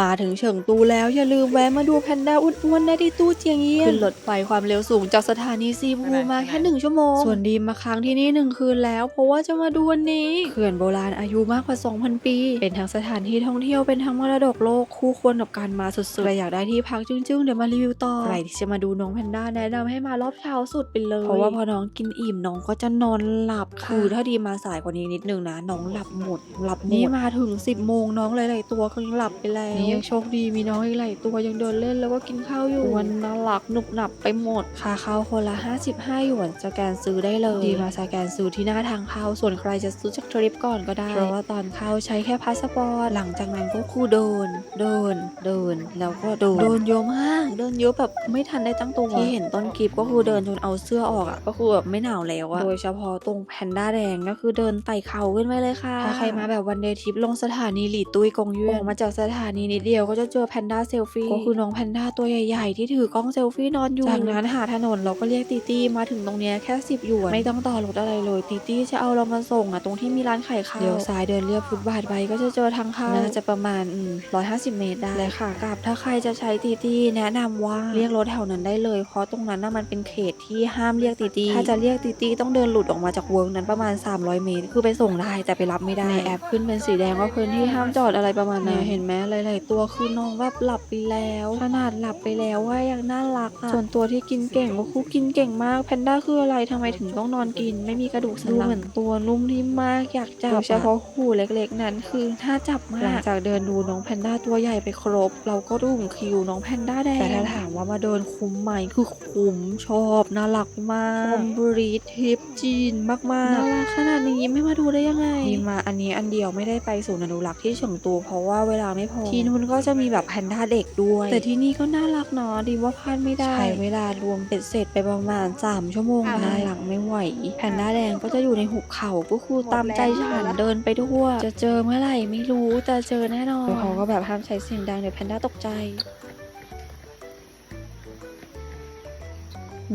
มาถึงเฉิงตูแล้วอย่าลืมแวะมาดูแพนด้าอ้วนๆได้ที่ตู้เจียงเยี่ยนขึ้นรถไฟความเร็วสูงจากสถานีซีบูมาแค่หนึ่งชั่วโมง ส่วนดีมมาค้างที่นี่หนึ่งคืนแล้ว เพราะว่าจะมาดูวันนี้ เขื่อนโบราณอายุมากกว่า 2,000 ปี เป็นทั้งสถานที่ท่องเที่ยวเป็นทั้งมรดกโลกคู่ควรกับการมาสุดๆใครอยากได้ที่พักจึ้งๆเดี๋ยวมารีวิวต่อใครที่จะมาดูน้องแพนด้าแนะนำให้มารอบเช้าสุดไปเลยเพราะว่าพอน้องกินอิ่มน้องก็จะนอนหลับคือถ้าดีมาสายกว่านี้นิดนึงนะน้องหลับหมดหลับหมดนี่มาถึง 10โมงน้องหลายๆตัวก็ยังหลับไปแล้วนี่ยังโชคดีมีน้องอีกหลายตัวยังเดินเล่นแล้วก็กินข้าวอยู่วันน่ารักหนุบหนับไปหมดค่าเข้าคนละ 55 หยวนสแกนซื้อได้เลย ดีมาสแกนซื้อที่หน้าทางเข้าส่วนใครจะซื้อจากทริปก่อนก็ได้ เพราะว่าตอนเข้าใช้แค่พาสปอร์ตหลังจากนั้นก็คือเดินเดินเดินแล้วก็เดินเดินเยอะมากเดินเยอะแบบไม่ทันได้ตั้งตัวที่เห็นต้นคลิปก็คือเดินจนเอาเสื้อออกอะก็คือแบบไม่หนาวแล้วอะโดยเฉพาะตรงแพนด้าแดงก็คือเดินไต่เขาขึ้นไปเลยค่ะถ้าใครมาแบบวันเดย์ทริปลงสถานีหลีตุ้ยกงเยื่ออกมาจากสถานีนิดเดียวก็จะเจอแพนด้าเซลฟี่ก็คือน้องแพนด้าตัวใหญ่ๆ ที่ถือกล้องเซลฟี่นอนอยู่จากนั้นหาถนนเราก็เรียกตีตี้มาถึงตรงเนี้ยแค่10หยวนไม่ต้องต่อรถอะไรเลยตีตี้จะเอาเรามาส่งอะตรงที่มีร้านขายข้าวเดี๋ยวซ้ายเดินเรียบฟุตบาทไปก็จะเจอทางเข้าน่าจะประมาณอืม150เมตรได้และค่ะกลับถ้าใครจะใช้ตีตี้แนะนำว่าเรียกรถแถวนั้นได้เลย เพราะตรงนั้นน่ะมันเป็นเขตที่ห้ามเรียกตีตี้ถ้าจะเรียกตีตี้ต้องเดินหลุดออกมาจากเวิร์กนั้นประมาณ 300 เมตร คือไปส่งได้แต่ไปรับไม่ได้ในแอปขึ้นเป็นสีแดงว่าพื้นที่ห้ามจอดอะไรประมาณนั้นเห็นไหมหลายๆตัวคือน้องแบบหลับไปแล้ว ขนาดหลับไปแล้วว่ายังน่ารักอะส่วนตัวที่กินเก่งก็คือกินเก่งมากแพนด้าคืออะไรทำไมถึงต้องนอนกิน ไม่มีกระดูกสันหลังดูเหมือนตัวนุ่มนิ่มมากอยากจับโดยเฉพาะหูเล็กๆ นั้นคือน่าจับมากหลังจากเดินดูน้องแพนด้าตัวใหญ่ไปครบ เราก็ดูคิวน้องแพนด้าแดงแต่ถ้าถามว่ามาเดินคุ้มไหมคือคุ้มชอบน่ารักมากคอมบรีทิปจีนมากๆน่ารักขนาดนี้ไม่มาดูได้ยังไงดีมาอันนี้อันเดียวไม่ได้ไปศูนย์อนุรักษ์ที่เฉิงตูเพราะว่าเวลาไม่พอที่นู้นก็จะมีแบบแพนด้าเด็กด้วย แต่ที่นี่ก็น่ารักเนาะดีว่าพลาดไม่ได้ ใช้เวลารวมเป็ดเสร็จไปประมาณ 3 ชั่วโมงน่ารักไม่ไหว แพนด้าแดงก็จะอยู่ในหุบเขาก็คือตามใจฉันเดินไปทั่ว จะเจอเมื่อไหร่ไม่รู้แต่เจอแน่นอนเขาก็แบบห้ามใช้เสียงดังเดี๋ยวแพนด้าตกใจ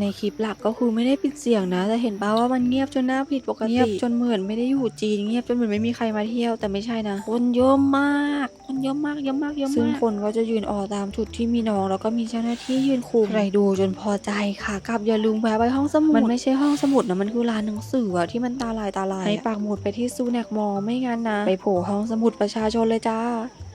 ในคลิปหลักก็คือไม่ได้ปิดเสียงนะแต่เห็นป่าว่ามันเงียบจนน่าผิดปกติเงียบจนเหมือนไม่ได้อยู่จีนเงียบจนเหมือนไม่มีใครมาเที่ยวแต่ไม่ใช่นะ คนเยอะมาก คนเยอะมากเยอะมากเยอะมากซึ่งคนก็จะยืนออตามจุดที่มีน้อง แล้วก็มีเจ้าหน้าที่ยืนคุมใครดูจนพอใจค่ะกลับอย่าลืมแวะไปห้องสมุดมันไม่ใช่ห้องสมุดนะมันคือร้านหนังสืออะที่มันตาลายตาลายให้ปักหมุดไปที่ซูแนกมอลล์ไม่งั้นนะ ไปโผล่ห้องสมุดประชาชนเลยจ้า